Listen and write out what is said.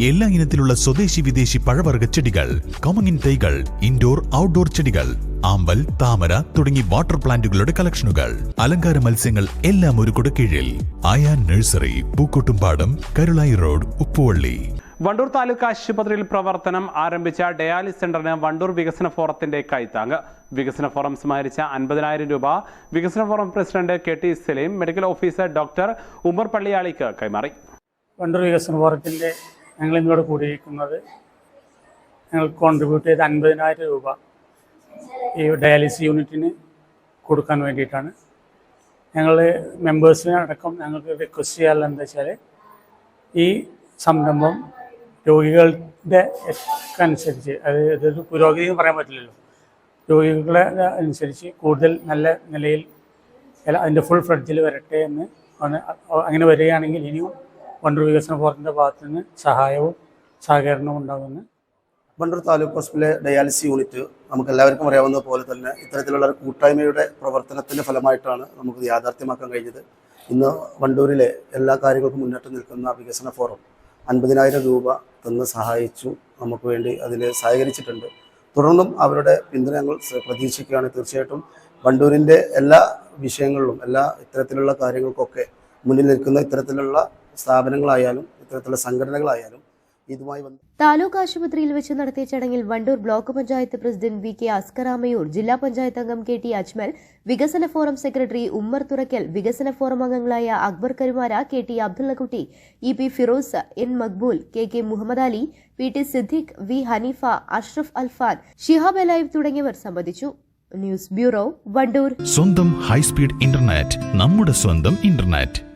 എല്ലാ ഇനത്തിലുള്ള സ്വദേശി വിദേശി പഴവർഗ ചെടികൾ കോമങ്ങിൻ തൈകൾ ഇൻഡോർ ഔട്ട്ഡോർ ചെടികൾ ആമ്പൽ താമര തുടങ്ങി വാട്ടർ പ്ലാന്റുകളുടെ കളക്ഷനുകൾ അലങ്കാര മത്സ്യങ്ങൾ എല്ലാം ഒരു കുടക്കീഴിൽ. Ayaan nursery Pookkottumpadam Karulayi road Uppuvalli. Wandoor taluk ആശുപത്രിയിൽ പ്രവർത്തനം ആരംഭിച്ച ഡയാലിസ് സെന്ററിന് വണ്ടൂർ വികസന ഫോറത്തിന്റെ കൈത്താങ്. വികസന ഫോറം സമാഹരിച്ച അൻപതിനായിരം രൂപ. വികസന forum president K T Saleem medical officer doctor Umar പള്ളിയാളിക്ക് കൈമാറി. വണ്ടൂർ വികസന ഫോറത്തിന്റെ ഞങ്ങൾ ഇന്നിവിടെ കൂടിയിരിക്കുന്നത് ഞങ്ങൾ കോൺട്രിബ്യൂട്ട് ചെയ്ത അൻപതിനായിരം രൂപ ഈ ഡയാലിസിസ് യൂണിറ്റിന് കൊടുക്കാൻ വേണ്ടിയിട്ടാണ്. ഞങ്ങൾ മെമ്പേഴ്സിനെ അടക്കം ഞങ്ങൾക്ക് റിക്വസ്റ്റ് ചെയ്യാനുള്ള എന്താ വെച്ചാൽ ഈ സംരംഭം രോഗികളുടെ അനുസരിച്ച് അതായത് ഇതൊരു പുരോഗതി എന്ന് പറയാൻ പറ്റില്ലല്ലോ. രോഗികളെ അനുസരിച്ച് കൂടുതൽ നല്ല നിലയിൽ അതിന്റെ ഫുൾ ഫ്ലഡ്ജിൽ വരട്ടെ എന്ന് അങ്ങനെ വരികയാണെങ്കിൽ ഇനിയും വണ്ടൂർ വികസന ഫോറത്തിന്റെ ഭാഗത്തു നിന്ന് സഹായവും സഹകരണവും ഉണ്ടാകുമെന്ന് വണ്ടൂർ താലൂക്ക് ഹോസ്പിറ്റലിലെ ഡയാലിസിസ് യൂണിറ്റ് നമുക്ക് എല്ലാവർക്കും അറിയാവുന്ന പോലെ തന്നെ ഇത്തരത്തിലുള്ള കൂട്ടായ്മയുടെ പ്രവർത്തനത്തിന്റെ ഫലമായിട്ടാണ് നമുക്ക് യാഥാർത്ഥ്യമാക്കാൻ കഴിഞ്ഞത്. ഇന്ന് വണ്ടൂരിലെ എല്ലാ കാര്യങ്ങൾക്കും മുന്നോട്ട് നിൽക്കുന്ന വികസന ഫോറം അൻപതിനായിരം രൂപ തന്ന് സഹായിച്ചു. നമുക്ക് വേണ്ടി അതിൽ സഹകരിച്ചിട്ടുണ്ട്. തുടർന്നും അവരുടെ പിന്തുണ ഞങ്ങൾ പ്രതീക്ഷിക്കുകയാണ്. തീർച്ചയായിട്ടും വണ്ടൂരിന്റെ എല്ലാ വിഷയങ്ങളിലും എല്ലാ ഇത്തരത്തിലുള്ള കാര്യങ്ങൾക്കൊക്കെ മുന്നിൽ നിൽക്കുന്ന ഇത്തരത്തിലുള്ള സ്ഥാപനങ്ങളായാലും ഇത്തരത്തിലുള്ള സംഘടനകളായാലും ഇതുമായി ബന്ധ താലൂക്ക് ആശുപത്രിയിൽ വെച്ച് നടത്തിയ ചടങ്ങിൽ Wandoor block panchayat president V K അസ്കറാമയൂർ ജില്ലാ പഞ്ചായത്ത് അംഗം കെ ടി അജ്മൽ വികസന ഫോറം സെക്രട്ടറി ഉമ്മർ തുറക്കൽ വികസന ഫോറം അംഗങ്ങളായ Akbar Karumara K T Abdullakutty E P Firoz N Maqbool K K Muhammad Ali P T Siddique V Haneefa Ashraf Alfan Shihab Alaib തുടങ്ങിയവർ സംബന്ധിച്ചു. News bureau Wandoor. സ്വന്തം high speed internet നമ്മുടെ സ്വന്തം internet.